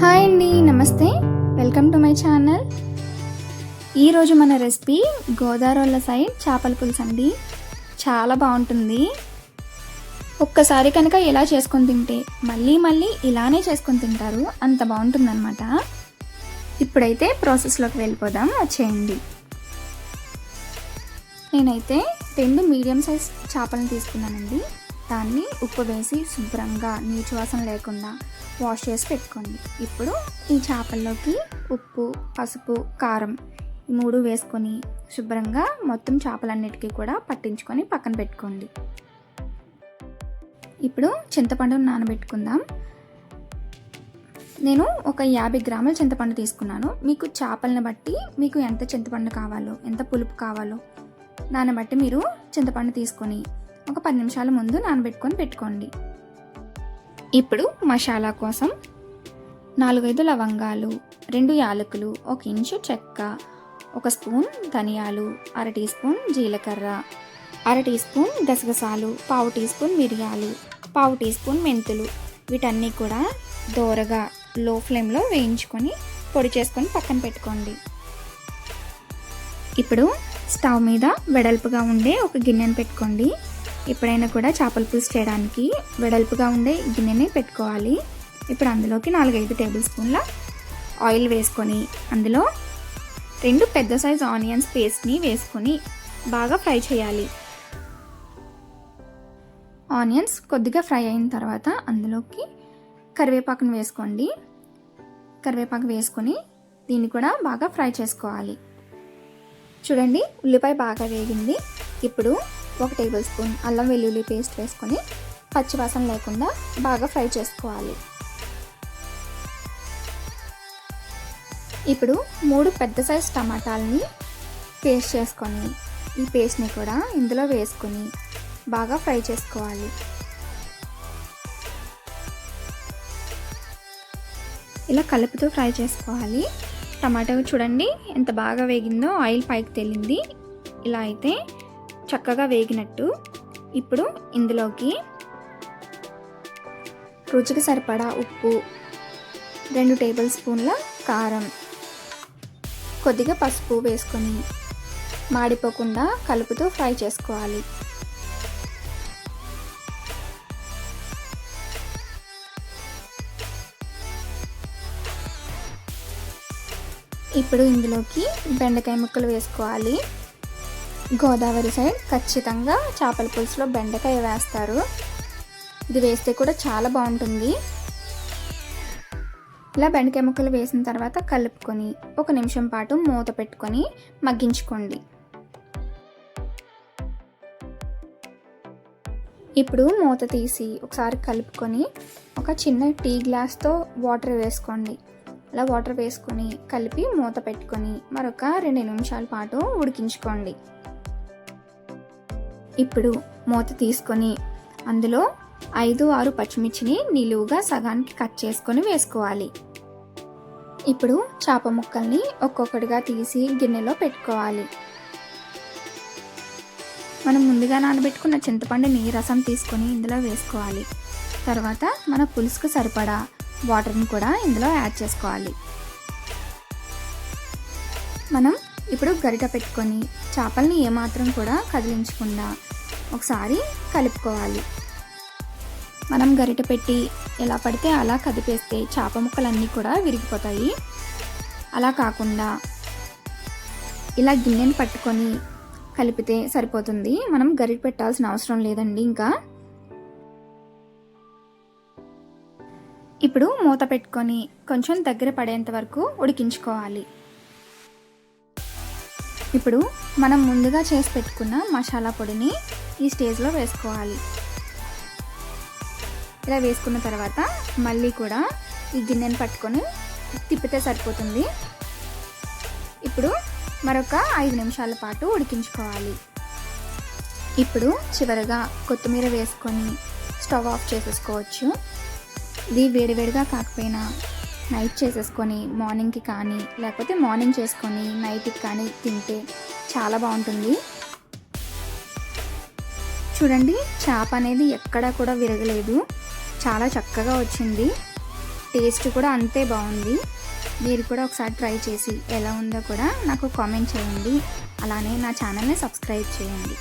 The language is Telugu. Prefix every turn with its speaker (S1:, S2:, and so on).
S1: హాయ్ అండి నమస్తే. Welcome to my channel. ఈరోజు మన రెసిపీ గోదావరిల సైడ్ చేపల పులుసు అండి. చాలా బాగుంటుంది. ఒక్కసారి కనుక ఇలా చేసుకొని తింటే మళ్ళీ మళ్ళీ ఇలానే చేసుకొని తింటారు. అంత బాగుంటుందన్నమాట. ఇప్పుడైతే ప్రాసెస్లోకి వెళ్ళిపోదాం. వచ్చేయండి నేనైతే రెండు మీడియం సైజ్ చేపలను తీసుకున్నానండి. దాన్ని ఉప్పు వేసి శుభ్రంగా నీచు వాసన లేకుండా వాష్ చేసి పెట్టుకోండి. ఇప్పుడు ఈ చేపల్లోకి ఉప్పు పసుపు కారం ఈ మూడు వేసుకొని శుభ్రంగా మొత్తం చేపలన్నిటికీ కూడా పట్టించుకొని పక్కన పెట్టుకోండి. ఇప్పుడు చింతపండును నానబెట్టుకుందాం. నేను ఒక యాభై గ్రాముల చింతపండు తీసుకున్నాను. మీకు చేపలను బట్టి మీకు ఎంత చింతపండు కావాలో ఎంత పులుపు కావాలో దాన్ని బట్టి మీరు చింతపండు తీసుకొని ఒక పది నిమిషాల ముందు నానబెట్టుకొని పెట్టుకోండి. ఇప్పుడు మసాలా కోసం నాలుగైదు లవంగాలు రెండు యాలకులు ఒక ఇంచు చెక్క ఒక స్పూన్ ధనియాలు అర టీ స్పూన్ జీలకర్ర అర టీ స్పూన్ గసగసాలు పావు టీ స్పూన్ మిరియాలు పావు టీ స్పూన్ మెంతులు. వీటన్నీ కూడా దోరగా లో ఫ్లేమ్లో వేయించుకొని పొడి చేసుకొని పక్కన పెట్టుకోండి. ఇప్పుడు స్టవ్ మీద వెడల్పుగా ఉండే ఒక గిన్నెను పెట్టుకోండి. ఎప్పుడైనా కూడా చేపల పులుసు చేయడానికి వెడల్పుగా ఉండే గిన్నెని పెట్టుకోవాలి. ఇప్పుడు అందులోకి నాలుగైదు టేబుల్ స్పూన్ల ఆయిల్ వేసుకొని అందులో రెండు పెద్ద సైజ్ ఆనియన్స్ పేస్ట్ని వేసుకొని బాగా ఫ్రై చేయాలి. ఆనియన్స్ కొద్దిగా ఫ్రై అయిన తర్వాత అందులోకి కరివేపాకును వేసుకోండి. కరివేపాకు వేసుకొని దీన్ని కూడా బాగా ఫ్రై చేసుకోవాలి. చూడండి ఉల్లిపాయ బాగా వేగింది. ఇప్పుడు ఒక టేబుల్ స్పూన్ అల్లం వెల్లుల్లి పేస్ట్ వేసుకొని పచ్చివాసన లేకుండా బాగా ఫ్రై చేసుకోవాలి. ఇప్పుడు మూడు పెద్ద సైజ్ టమాటాలని పేస్ట్ చేసుకొని ఈ పేస్ట్ని కూడా ఇందులో వేసుకొని బాగా ఫ్రై చేసుకోవాలి. ఇలా కలుపుతూ ఫ్రై చేసుకోవాలి. టమాటా చూడండి ఎంత బాగా వేగిందో ఆయిల్ పైకి తేలింది. ఇలా అయితే చక్కగా వేగినట్టు ఇప్పుడు ఇందులోకి రుచికి సరిపడా ఉప్పు రెండు టేబుల్ స్పూన్ల కారం కొద్దిగా పసుపు వేసుకొని మాడిపోకుండా కలుపుతూ ఫ్రై చేసుకోవాలి. ఇప్పుడు ఇందులోకి బెండకాయ ముక్కలు వేసుకోవాలి. గోదావరి సైడ్ ఖచ్చితంగా చేపల పులుసులో బెండకాయ వేస్తారు. ఇది వేస్తే కూడా చాలా బాగుంటుంది. ఇలా బెండకాయ ముక్కలు వేసిన తర్వాత కలుపుకొని ఒక నిమిషం పాటు మూత పెట్టుకొని మగ్గించుకోండి. ఇప్పుడు మూత తీసి ఒకసారి కలుపుకొని ఒక చిన్న టీ గ్లాస్తో వాటర్ వేసుకోండి. అలా వాటర్ వేసుకొని కలిపి మూత పెట్టుకొని మరొక రెండు నిమిషాల పాటు ఉడికించుకోండి. ఇప్పుడు మూత తీసుకొని అందులో ఐదు ఆరు పచ్చిమిర్చిని నిలువుగా సగానికి కట్ చేసుకొని వేసుకోవాలి. ఇప్పుడు చేప ముక్కల్ని ఒక్కొక్కటిగా తీసి గిన్నెలో పెట్టుకోవాలి. మనం ముందుగా నానబెట్టుకున్న చింతపండుని రసం తీసుకొని ఇందులో వేసుకోవాలి. తర్వాత మన పులుసుకు సరిపడా వాటర్ని కూడా ఇందులో యాడ్ చేసుకోవాలి. మనం ఇప్పుడు గరిట పెట్టుకొని చేపల్ని ఏమాత్రం కూడా కదిలించకుండా ఒకసారి కలుపుకోవాలి. మనం గరిట పెట్టి ఎలా పడితే అలా కదిపేస్తే చేప ముక్కలన్నీ కూడా విరిగిపోతాయి. అలా కాకుండా ఇలా గిన్నెని పట్టుకొని కలిపితే సరిపోతుంది. మనం గరిట పెట్టాల్సిన అవసరం లేదండి ఇంకా. ఇప్పుడు మూత పెట్టుకొని కొంచెం దగ్గర పడేంత వరకు ఉడికించుకోవాలి. ఇప్పుడు మనం ముందుగా చేసి పెట్టుకున్న మసాలా పొడిని ఈ స్టేజ్లో వేసుకోవాలి. ఇలా వేసుకున్న తర్వాత మళ్ళీ కూడా ఈ గిన్నెను పట్టుకొని తిప్పితే సరిపోతుంది. ఇప్పుడు మరొక ఐదు నిమిషాల పాటు ఉడికించుకోవాలి. ఇప్పుడు చివరగా కొత్తిమీర వేసుకొని స్టవ్ ఆఫ్ చేసేసుకోవచ్చు. ఇది వేడివేడిగా కాకపోయినా నైట్ చేసేసుకొని మార్నింగ్కి కానీ లేకపోతే మార్నింగ్ చేసుకొని నైట్కి కానీ తింటే చాలా బాగుంటుంది. చూడండి చేప అనేది ఎక్కడా కూడా విరగలేదు. చాలా చక్కగా వచ్చింది. టేస్ట్ కూడా అంతే బాగుంది. మీరు కూడా ఒకసారి ట్రై చేసి ఎలా ఉందో కూడా నాకు కామెంట్ చేయండి. అలానే నా ఛానల్ని సబ్స్క్రైబ్ చేయండి.